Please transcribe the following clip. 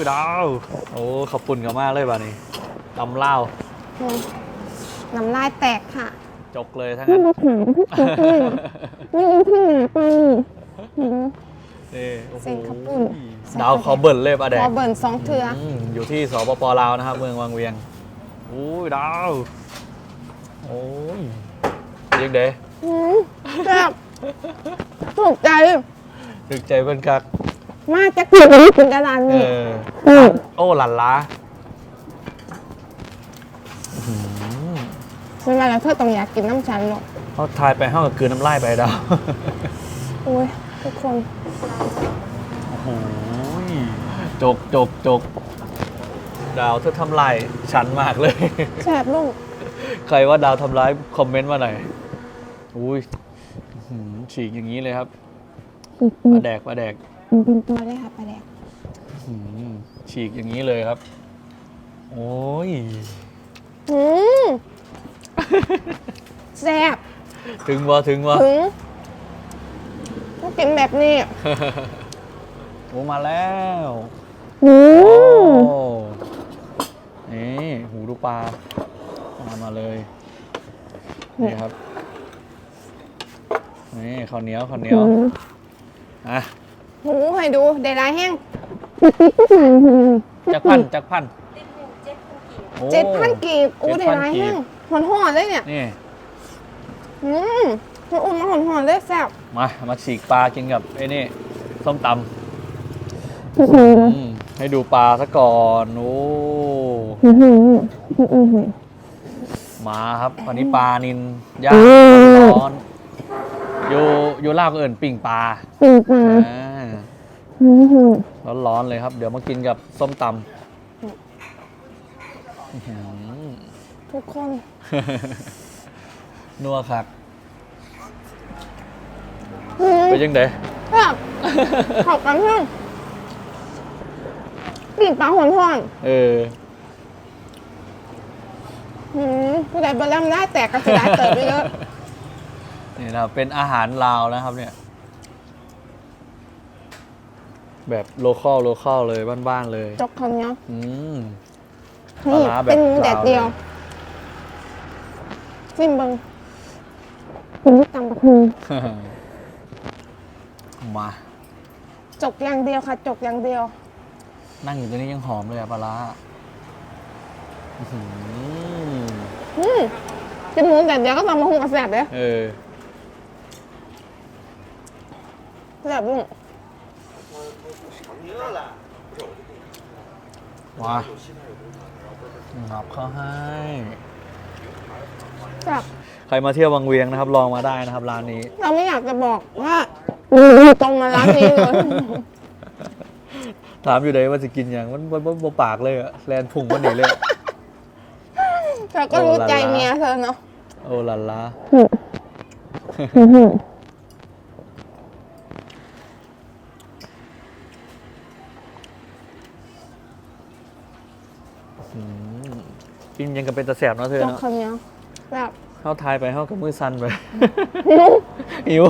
ยดาวโอ้ขอบคุณกันมากเลยบ้านี้ตำเล่าวอืมน้ำลายแตกค่ะ จกเลยทั้งนี่นั้นมาถามพี่เจ๊เลยนี่ยังที่หนาไปเห็นไหมนี่โอ้โหเส้นข้าวปุ้นดาวขอเบิ่นเลยปลาแดพกอเบิร์นสองเทือมอยู่ที่สปปลาวนะครับ เมืองวังเวียงโอ้ยดาวโอ้ยเรียกเด้อืมแซ่บถูกใจถึกใจเพิ่นคัก มากจะกินไม่กินกระดานเอนี่ออืมโอ้หลันล้าไม่มาแล้วเธอต้องอยากกินน้ำฉันหรอกเขาทายไปห้ากับคืนน้ำลายไปดาวโอ้ยทุกคนโอ้โหจกจกจกดาวเธอทำลายฉันมากเลยแซ่บลูกใครว่าดาวทำร้ายคอมเมนต์มาหน่อยอุ้ยอื้อหือฉีกอย่างนี้เลยครับปลาแดกปลาแดก เป็นตัวเลยค่ะปลาแดกอื้อหือฉีกอย่างนี้เลยครับ โอ้ย อืมแซ่บถึงวะถึงวะถึงต้องกินแบบนี้โอ้มาแล้วอืโอ้มนี่หูดูปลามามาเลย นี่ครับ นี่ข้าวเหนียวข้าวเหนียวอะ หูให้ดูได้ลายแห้งจักพันจักพันโอ้เจ็ดพันกีบอู้ได้7,000ลายกีแห้บงหอนหอนๆเลยเนี่ยนี่อืมมันอุ่นมาหอนหอนๆเลยแซ่บมา มาฉีกปลากินกับไอ้นี่ส้มตำอืมให้ดูปลาซะก่อนโอ้มาครับวันนี้ปลานินย่างร้อนอยู่อยู่ลาวก็เอิ่นปิ่งปลาปีกมาอ่า ร้อนๆเลยครับ เดี๋ยวมากินกับส้มตำอื้อหือทุกคน นัวครับอืมไปยังไงแซ่บขอบกันเพื่อนปีกปลาหอนหอนเออๆอืมผู้ใดบะแลมได้แตกกระสีได้เติบไปเยอะนี่นะครับเป็นอาหารลาวนะครับเนี่ย แบบโลคอลโลคอลเลยบ้านๆเลย จกคนเนี้ยอืม นี่ปลาร้าแบบเป็นแดดเดียวลาวเล ซิมเบิงคุณที่ตำบักฮูมา จกอย่างเดียวค่ะ จกอย่างเดียว นั่งอยู่ตรงนี้ยังหอมเลยอะปลาร้าอื้อหืออืมกินหมูแดดเดียวก็ตำบักฮูกับแซ่บเลยเออแซ่บลุง มางับเข้าให้แซ่บใครมาเที่ยววังเวียงนะครับ ลองมาได้นะครับร้านนี้ เราไม่อยากจะบอกว่าอยู่ตรงมาร้านนี้เลย ถามอยู่เลยว่าจะกินอย่างมันมันมันบ่ปากเลยอะแลนพุงมันหนีเลยอะเธอก็รู้ใจเมียเธอเนาะโอ้ลันลา อื มกินยังกับเป็นตะแสบเนาะเธอจกเนาะคนเนี้ยแบบเข้าทายไปเข้ากับมือสั่นไปหิวหิว